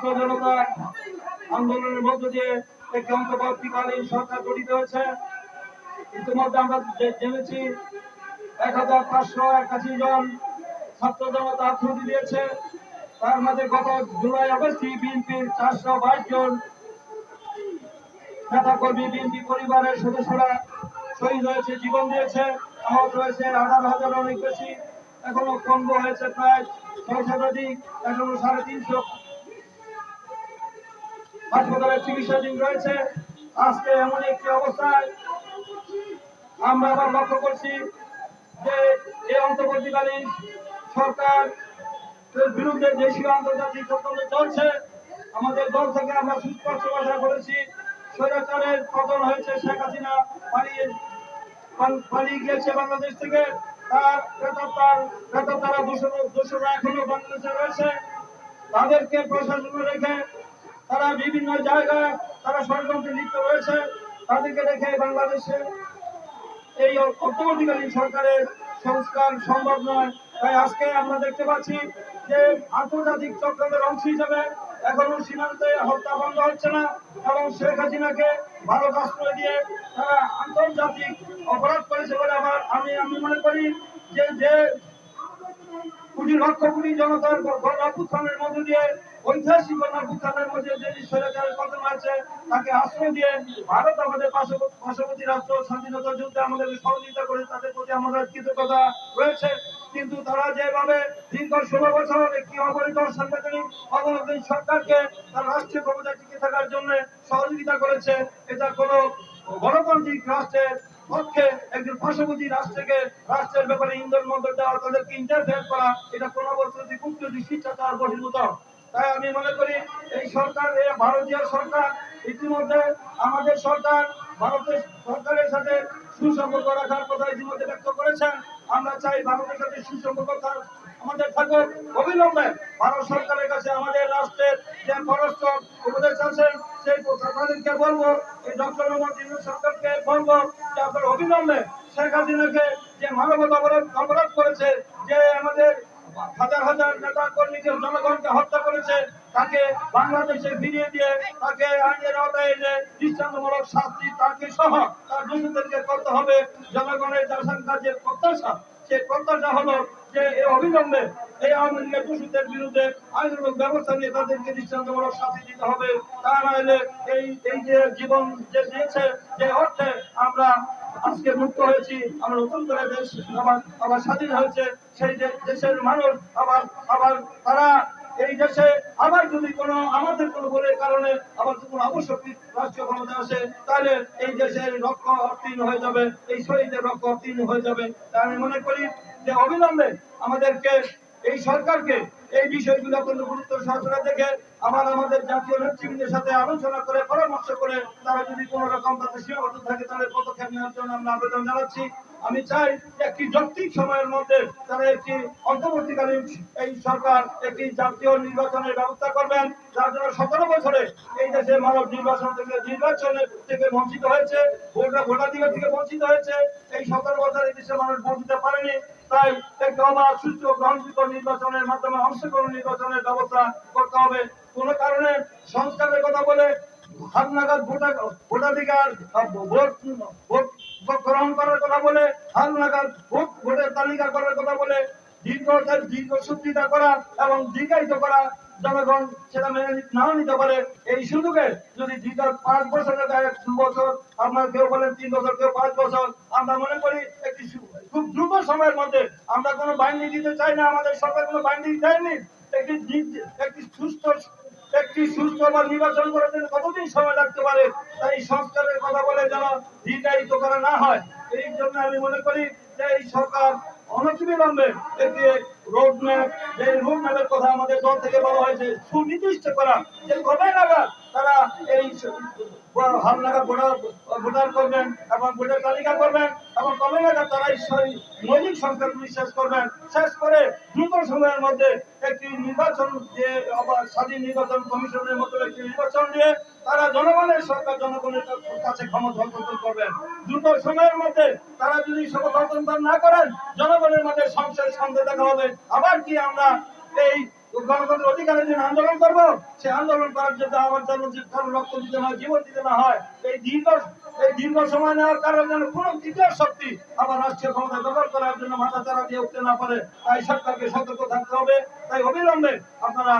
ছাত্র জনতা আন্দোলনের মধ্য দিয়ে একটি অন্তর্বর্তীকালীন সরকার গঠিত হয়েছে। ইতিমধ্যে আমরা জেনেছি, এক হাজার পাঁচশো একাশি জন ছাত্র জনতা আত্মহত্যা দিয়েছে। তার মধ্যে গত জুলাই আগস্টে বিএনপির চারশো বাইশ জন নেতাকর্মী বিএনপি পরিবারের সদস্যরা শহীদ হয়েছে, জীবন দিয়েছে। আহত হয়েছে আঠারো হাজার অনেক বেশি। এখনও পঙ্গ হয়েছে প্রায় ছয় শতাধিক এখনও সাড়ে তিনশো হাসপাতালে চিকিৎসাধীন রয়েছে। আজকে এমন একটি অবস্থায় আমরা আবার লক্ষ্য করছি যে এই অন্তর্বর্তীকালীন সরকার বিরুদ্ধে দেশীয় আন্তর্জাতিক তদন্ত চলছে, আমাদের দল থেকে আমরা সুস্পষ্ট ভাষা বলেছি, স্বৈরাচারের পতন হয়েছে শেখ হাসিনা পালিয়ে পাল- পালিয়ে গিয়েছে বাংলাদেশ থেকে। তার প্রেতাত্মার প্রেতাত্মারা দোষর দোষরা এখনও বাংলাদেশে রয়েছে। তাদেরকে প্রশাসনে রেখে তারা বিভিন্ন জায়গায় তারা ষড়যন্ত্রে লিপ্ত রয়েছে। তাদেরকে রেখে বাংলাদেশে এই অন্তর্বর্তীকালীন সরকারের সংস্কার সম্ভব নয়। তাই আজকে আমরা দেখতে পাচ্ছি যে আন্তর্জাতিক চক্রের অংশ হিসেবে এখনও সীমান্তে হত্যা বন্ধ হচ্ছে না এবং শেখ হাসিনাকে ভারত আশ্রয় দিয়ে তারা আন্তর্জাতিক অপরাধ করেছে বলে আবার আমি আমি মনে করি যে যে লক্ষ জনতার মধ্য দিয়ে, ঐতিহাসিক মধ্যে যে তাকে আশ্রয় দিয়ে ভারত আমাদের রাষ্ট্র, স্বাধীনতা যুদ্ধে সহযোগিতা করে, তাদের প্রতি আমাদের কৃতজ্ঞতা রয়েছে। কিন্তু তারা যেভাবে দীর্ঘ ষোলো বছর একটি অবৈধ সাংবিধানিক সরকারকে তার রাষ্ট্রীয় ক্ষমতা টিকে থাকার জন্য সহযোগিতা করেছে, এটা কোনো গণতান্ত্রিক রাষ্ট্রের পক্ষে একজন পার্শ্ববর্তী রাষ্ট্রকে রাষ্ট্রের ব্যাপারে ইন্ধন মন্ত্র দেওয়া, তাদেরকে ইন্টারফেয়ার করা, এটা কোন অবস্থাতে শিষ্টাচার বহির্ভূত তাই আমি মনে করি এই সরকার, এই ভারতীয় সরকার ইতিমধ্যে আমাদের সরকার, ভারতের সরকারের সাথে সুসম্পর্ক রাখার কথা ইতিমধ্যে ব্যক্ত করেছেন। আমরা চাই ভারতের সাথে সুসম্পর্ক আমাদের থাকুক। অবিলম্বে ভারত সরকারের কাছে আমাদের রাষ্ট্রের যে পররাষ্ট্র উপদেশ আছেন, সেই তাদেরকে বলব, এই ডক্টর মোহাম্মদ ইউনূস সরকারকে বলব, যে আপনার অবিলম্বে শেখ হাসিনাকে যে মানবতা অপরাধ অপরাধ করেছে, যে আমাদের হাজার হাজার নেতা কর্মীকে জনগণকে হত্যা করেছে, তাকে বাংলাদেশে ফিরিয়ে দিয়ে, তাকে আইনের আওতায় এনে দৃষ্টান্তমূলক শাস্তি তাকে সহ তার দোষীদেরকে করতে হবে। জনগণের শাসন কাজের প্রত্যাশা, সেই প্রত্যাশা হলো যে এই অবিলম্বে এই আওয়ামী লীগের দোষীদের বিরুদ্ধে আইনগত ব্যবস্থা নিয়ে তাদেরকে দৃষ্টান্তমূলক শাস্তি দিতে হবে। তা নাহলে এই এই যে জীবন যে দিয়েছে, যে অর্থে আমরা আজকে মুক্ত হয়েছি, আমরা নতুন করে দেশ আবার আবার স্বাধীন হয়েছে, সেই দেশের মানুষ আবার আবার তারা এই দেশে আবার যদি কোনো আমাদের কোনো বলে কারণে আবার যদি কোনো আবশ্যক রাষ্ট্রীয় ক্ষমতা আসে, তাহলে এই দেশের রক্ষ অর্থীর্ণ হয়ে যাবে, এই শহীদের রক্ষ অর্থীন হয়ে যাবে। তাই আমি মনে করি যে অবিলম্বে আমাদেরকে, এই সরকারকে এই বিষয়গুলো অত্যন্ত গুরুত্ব সহকারে দেখে আবার আমাদের জাতীয় নেতৃবৃন্দের সাথে আলোচনা করে, পরামর্শ করে তারা যদি কোনো রকম তাদের সীমাবদ্ধ থাকে তাহলে পদক্ষেপ নেওয়ার জন্য আমরা আবেদন জানাচ্ছি। আমি চাই একটি যৌক্তিক সময়ের মধ্যে তারা একটি অন্তর্বর্তীকালীন এই সরকার একটি জাতীয় নির্বাচনের ব্যবস্থা করবেন, যার জন্য সতেরো বছরে এই দেশে মানব নির্বাচন থেকে নির্বাচনের থেকে বঞ্চিত হয়েছে, ভোটার ভোটাধিকার থেকে বঞ্চিত হয়েছে। এই সতেরো বছর এই দেশের মানুষ ভোট দিতে পারেনি, তাই একটি অবাধ সুস্থ গ্রহণযোগ্য নির্বাচনের মাধ্যমে অংশগ্রহণ নির্বাচনের ব্যবস্থা করতে হবে। কোন কারণে সংস্কারের কথা বলে ভোটাধিকার ভোট গ্রহণ করার কথা বলে ভোট, ভোটের তালিকা করার কথা বলে দীর্ঘ দীর্ঘ করা এবং দীর্ঘায়িত করা জনগণ সেটা মেনে নাও নিতে পারে। এই সুযোগে যদি পাঁচ বছরের দু বছর, আপনার কেউ বলেন তিন বছর, কেউ পাঁচ বছর, আমরা মনে করি একটি খুব দ্রুত সময়ের মধ্যে আমরা কোনো বাইন্ডিং দিতে চাই না, আমাদের সরকার কোনো বাইন্ডিং দেয়নি। একটি একটি সুস্থ একটি সুস্থ বা নির্বাচন করার জন্য কতদিন সময় লাগতে পারে, তাই সংস্কারের কথা বলে যেন দীর্ঘায়িত করা না হয়। এই জন্য আমি মনে করি যে এই সরকার অনতিবিলম্বে একটি রোড ম্যাপ যে রোড ম্যাপের কথা আমাদের দল থেকে বলা হয়েছে, সুনির্দিষ্ট করা। যে কবে নাগাদ তারা এই নাগাদ ভোটার ভোটার করবেন এবং ভোটার তালিকা করবেন এবং কবে নাগাদ তারা এই সই- মৌলিক সংস্কারগুলি শেষ করবেন। শেষ করে দ্রুত সময়ের মধ্যে একটি নির্বাচন যে স্বাধীন নির্বাচন কমিশনের মতো একটি নির্বাচন দিয়ে তারা জনগণের সরকার, জনগণের কাছে ক্ষমতা হস্তান্তর করবেন। দ্রুত সময়ের মধ্যে তারা যদি ক্ষমতা হস্তান্তর না করেন, জনগণের মধ্যে সংসদ সামনে দেখা হবে। আবার কি আমরা এই গণতন্ত্র অধিকারের জন্য আন্দোলন করব, সে আন্দোলন করার জন্য আমার জন্য কারও রক্ত দিতে না জীবন দিতে না হয়। এই দীর্ঘ এই দীর্ঘ সময় নেওয়ার কারণে যেন কোনো তৃতীয় শক্তি আবার রাষ্ট্রীয় ক্ষমতা দখল করার জন্য মাথা চারা দিয়ে উঠতে না পারে। তাই সরকারকে সতর্ক থাকতে হবে। তাই অবিলম্বে আপনারা